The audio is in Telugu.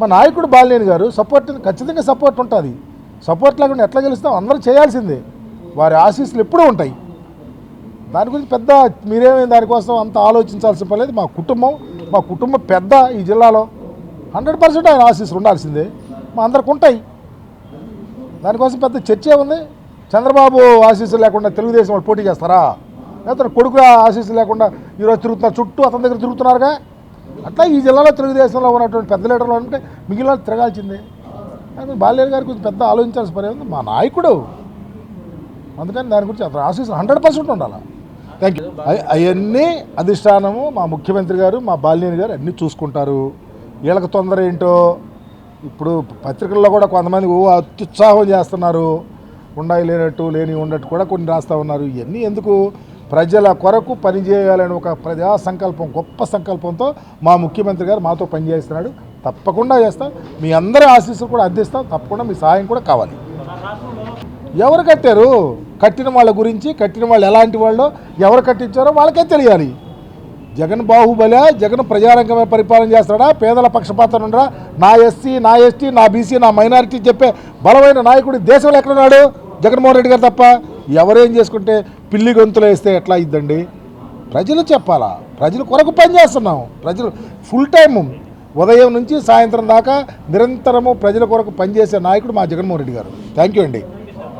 మా నాయకుడు బాలినేని గారు సపోర్ట్ ఖచ్చితంగా సపోర్ట్ ఉంటుంది. సపోర్ట్ లేకుండా ఎట్లా గెలుస్తాం? అందరూ చేయాల్సిందే. వారి ఆశీస్సులు ఎప్పుడూ ఉంటాయి. దాని గురించి పెద్ద మీరేమీ దానికోసం అంత ఆలోచించాల్సిన పర్లేదు మా కుటుంబం మా కుటుంబం పెద్ద ఈ జిల్లాలో హండ్రెడ్ పర్సెంట్ ఆయన ఆశీస్సులు ఉండాల్సిందే. మా అందరికి ఉంటాయి. దానికోసం పెద్ద చర్చే ఉంది. చంద్రబాబు ఆశీస్సులు లేకుండా తెలుగుదేశం వాళ్ళు పోటీ చేస్తారా? లేకపోతే కొడుకు ఆశీస్సులు లేకుండా ఈరోజు తిరుగుతున్నారు చుట్టూ అతని దగ్గర తిరుగుతున్నారుగా? అట్లా ఈ జిల్లాలో తెలుగుదేశంలో ఉన్నటువంటి పెద్ద లీడర్లు ఉంటే మిగిలిన తిరగాల్సిందే. కానీ బాలేరు గారి గురించి పెద్ద ఆలోచించాల్సిన పని ఉంది మా నాయకుడు. అందుకని దాని గురించి అతను ఆశీస్సులు హండ్రెడ్ పర్సెంట్ ఉండాలి? థ్యాంక్ యూ అవన్నీ అధిష్టానము మా ముఖ్యమంత్రి గారు మా బాలినేని గారు అన్నీ చూసుకుంటారు. వీళ్ళకి తొందర ఏంటో? ఇప్పుడు పత్రికల్లో కూడా కొంతమంది ఓ అత్యుత్సాహం చేస్తున్నారు. ఉండాయి లేనట్టు లేని ఉన్నట్టు కూడా కొన్ని రాస్తూ ఉన్నారు. ఇవన్నీ ఎందుకు? ప్రజల కొరకు పనిచేయాలని ఒక ప్రజా సంకల్పం గొప్ప సంకల్పంతో మా ముఖ్యమంత్రి గారు మాతో పనిచేస్తున్నాడు. తప్పకుండా చేస్తాం. మీ అందరి ఆశీస్సులు కూడా అందిస్తాం. తప్పకుండా మీ సహాయం కూడా కావాలి. ఎవరు కట్టారు? కట్టిన వాళ్ళ గురించి కట్టిన వాళ్ళు ఎలాంటి వాళ్ళు ఎవరు కట్టించారో వాళ్ళకే తెలియాలి. జగన్ బాహుబలి జగన్ ప్రజారంగమే పరిపాలన చేస్తాడా పేదల పక్షపాతం ఉండరా? నా ఎస్సీ నా ఎస్టీ నా బీసీ నా మైనారిటీ చెప్పే బలమైన నాయకుడు దేశంలో ఎక్కడున్నాడు జగన్మోహన్ రెడ్డి గారు తప్ప. ఎవరేం చేసుకుంటే పిల్లి గొంతులు వేస్తే ఎట్లా ఇద్దండి ప్రజలు చెప్పాలా? ప్రజల కొరకు పనిచేస్తున్నాం ప్రజలు ఫుల్ టైము ఉదయం నుంచి సాయంత్రం దాకా నిరంతరము ప్రజల కొరకు పనిచేసే నాయకుడు మా జగన్మోహన్ రెడ్డి గారు. థ్యాంక్ యూ అండి.